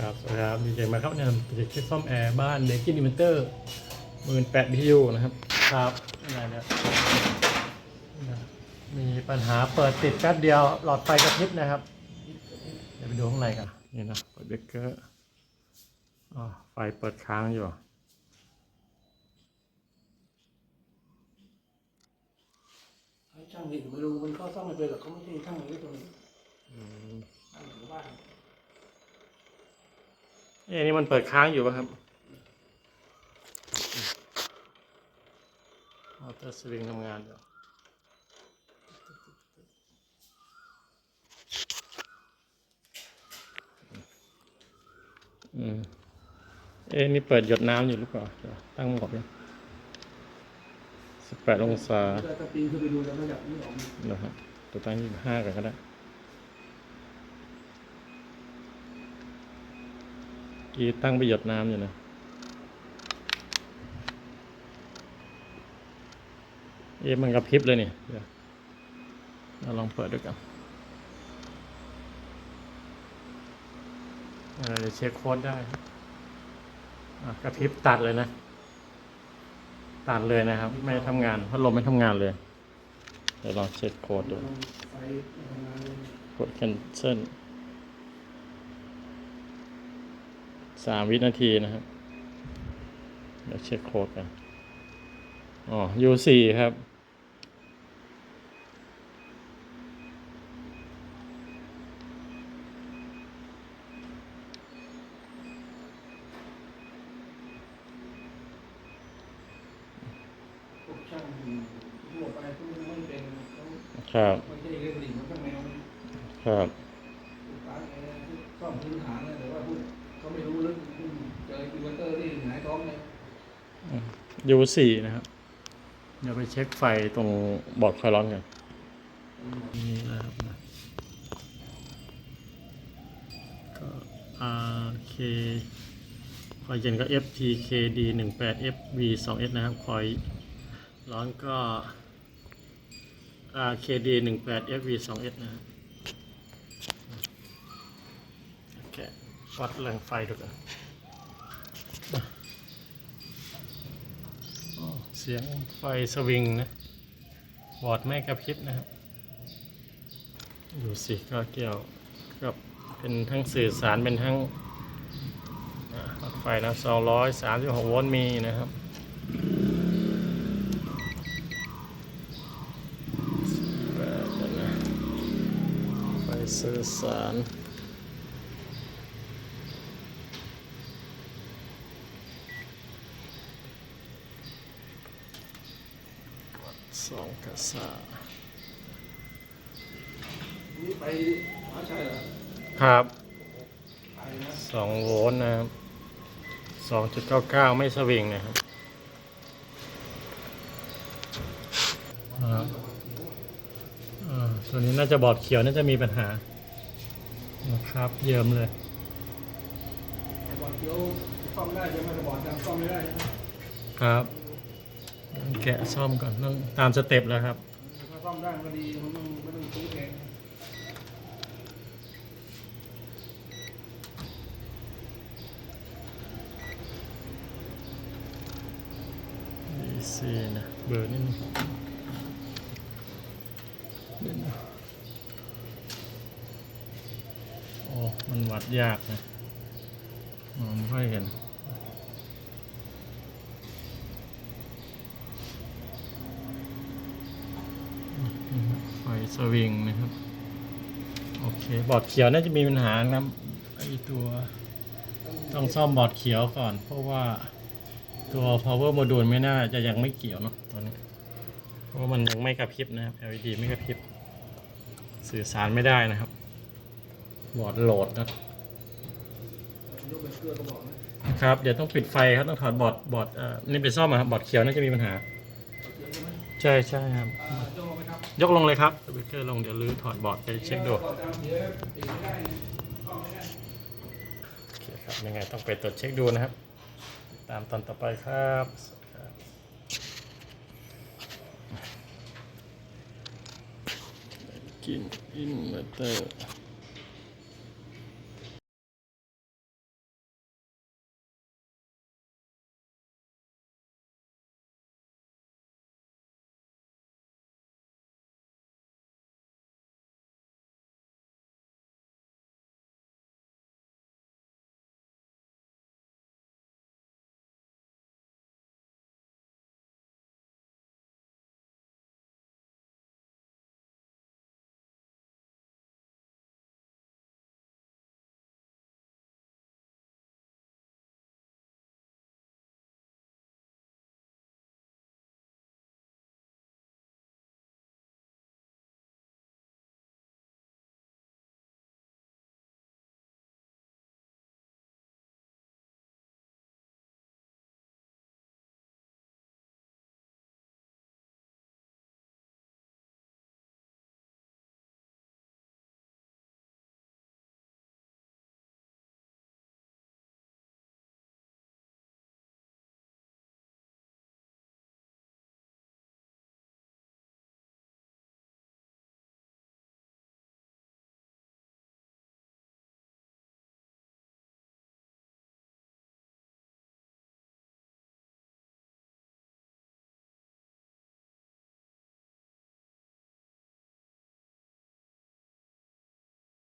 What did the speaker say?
ครับสวัสดีครับดีเจมาครับเนี่ยโปรเจกต์ซ่อมแอร์บ้านเดกินอินเวอร์เตอร์หมื่นแปดบิยูนะครับ ครับอะไรเนี่ยมีปัญหาเปิดติดแป๊บเดียวหลอดไฟกระพริบนะครับ เดี๋ยวไปดูข้างในกันนี่นะเปิดเบรกเกอร์อ๋อไฟเปิดค้างอยู่ให้ช่างหลินไม่รู้มันก็ซ่อมไม่เป็นหรอกเขาไม่ใช่ช่างหลินตรงนี้ช่างหรือบ้านเอ้นี่มันเปิดค้างอยู่ป่ะครับมอเตอร์สวิงทำงานอยู่อืมเอ้นี่เปิดหยดน้ำอยู่หรือเปล่าเดี๋ยวตั้งหมดยังสิบแปดองศาแต่ตะปีนขึ้นไปดูแล้วก็อยากไม่ออกนะครับตัวตั้งยี่สิบห้ากันก็ได้ กีตั้งไปหยดน้ำอยู่นะเอ๊ะมันกระพริบเลยนี่เดี๋ยวเราลองเปิดด้วยกันอ่าเดี๋ยวเช็คโค้ดได้กระพริบตัดเลยนะ ตัดเลยนะครับ ไม่ทำงานพัดลมไม่ทำงานเลย เดี๋ยวลองเช็คโค้ดดูไฟทำงานเลยกด cancel สามวินาทีนะครับเดี๋ยวเช็คโค้ดกันอ๋อ U4 ครับ ครับ ครับซ่อมพื้นฐานเขาไม่รู้เรื่องเจ อินเวอร์เตอร์ที่หงายท้องเลย U4 นะครับ เดี๋ยวไปเช็คไฟตรงบอร์ดคอยร้อนกันนี่นะครับก็ RK คอยเย็นก็ FTKD 1 8 FV 2 S นะครับ คอยร้อนก็ RKD 1 8 FV 2 S นะครับโอเควัดแรงไฟดูกัน เสียงไฟสวิงนะบอดไม่กระพริบนะครับ ดูสิก็เกี่ยวกับเป็นทั้งสื่อสารเป็นทั้งอ่าปลั๊กไฟนะ236 โวลต์มีนะครับแปดแล้วนะไฟสื่อสาร สองกระสานี่ไปหาชัยเหรอครับไปนะสองโวลต์นะครับสองจุดเก้าเก้าไม่สวิงนะครับครับอ่าตัวนี้น่าจะบอร์ดเขียวน่าจะมีปัญหานะครับเยิมเลยแต่บอลเดียวซ่อมได้จะไม่กระบอกจังซ่อมไม่ได้นะครับ แกะซ่อมก่อนต้องตามสเต็ปแล้วครับถ้าซ่อมได้มันก็ดีมันต้องไม่ต้องซื้อเอง DC นะเบอร์นิดนึงเดี๋ยวนะโอ้มันวัดยากนะมองไม่ค่อยเห็น ไฟส วิงนะครับ โอเค บอร์ดเขียวน่าจะมีปัญหานะไอตัวต้องซ่อมบอร์ดเขียวก่อน เพราะว่าตัว power module ไม่น่าจะยังไม่เกี่ยวเนาะตัวนี้ เพราะมันยังไม่กระพริบนะครับ LED ไม่กระพริบ สื่อสารไม่ได้นะครับ บอร์ดโหลดนะ นะครับ เดี๋ยวต้องปิดไฟครับ ต้องถอดบอร์ดบอร์ดเอ่อนี่ไปซ่อมอะครับ บอร์ดเขียวน่าจะมีปัญหา ใช่ใช่ครับ ยกลงเลยครับสวิตเกอร์ลงเดี๋ยวรื้อถอดบอร์ดไปเช็คดูโอเคครับยังไงต้องไปตรวจเช็คดูนะครับ ตามตอนต่อไปครับสวัสดีครับกินอินเวอร์เตอร์